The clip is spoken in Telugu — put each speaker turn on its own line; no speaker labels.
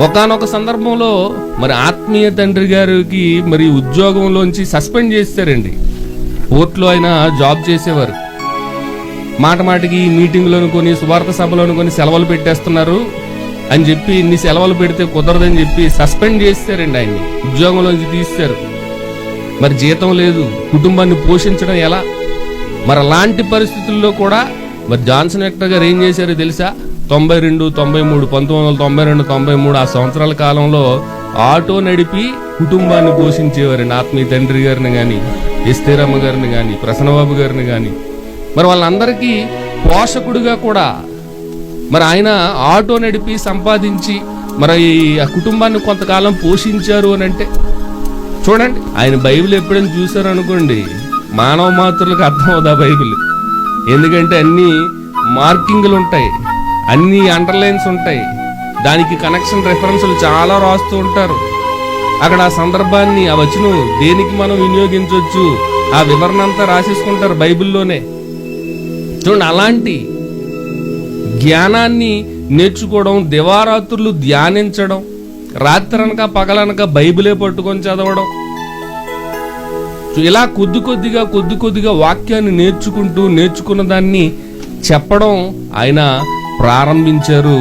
ఒకానొక సందర్భంలో మరి ఆత్మీయ తండ్రి గారికి మరి ఉద్యోగంలోంచి సస్పెండ్ చేస్తారండి. కోర్టులో ఆయన జాబ్ చేసేవారు. మాట మాటికి మీటింగ్లోను కొని సువార్త సభలోను కొని సెలవులు పెట్టేస్తున్నారు అని చెప్పి ఇన్ని సెలవులు పెడితే కుదరదని చెప్పి సస్పెండ్ చేస్తారండి ఆయన్ని. ఉద్యోగంలోంచి తీస్తారు. మరి జీతం లేదు. కుటుంబాన్ని పోషించడం ఎలా? మరి అలాంటి పరిస్థితుల్లో కూడా మరి జాన్సన్ హెక్టర్ గారు ఏం చేశారో తెలుసా? తొంభై రెండు తొంభై మూడు పంతొమ్మిది వందల తొంభై రెండు తొంభై మూడు ఆ సంవత్సరాల కాలంలో ఆటో నడిపి కుటుంబాన్ని పోషించేవారండి ఆత్మీయ తండ్రి గారిని కానీ ఎస్తేరమ్మ గారిని కానీ ప్రసన్నబాబు గారిని కానీ మరి వాళ్ళందరికీ పోషకుడిగా కూడా మరి ఆయన ఆటో నడిపి సంపాదించి మరి ఆ కుటుంబాన్ని కొంతకాలం పోషించారు అని అంటే చూడండి ఆయన బైబిల్ ఎప్పుడైనా చూసారనుకోండి మానవ మాతృలకు అర్థం అవుదా బైబిల్. ఎందుకంటే అన్ని మార్కింగ్లు ఉంటాయి అన్ని అండర్లైన్స్ ఉంటాయి. దానికి కనెక్షన్ రెఫరెన్స్లు చాలా రాస్తూ ఉంటారు. అక్కడ ఆ సందర్భాన్ని ఆ వచనం దేనికి మనం వినియోగించవచ్చు ఆ వివరణ అంతా రాసేసుకుంటారు బైబిల్లోనే. చూడండి అలాంటి జ్ఞానాన్ని నేర్చుకోవడం దివారాత్రులు ధ్యానించడం రాత్రనక పగలనక బైబిలే పట్టుకొని చదవడం ఇలా కొద్ది కొద్దిగా కొద్ది కొద్దిగా వాక్యాన్ని నేర్చుకుంటూ నేర్చుకున్న దాన్ని చెప్పడం ఆయన ప్రారంభించారు.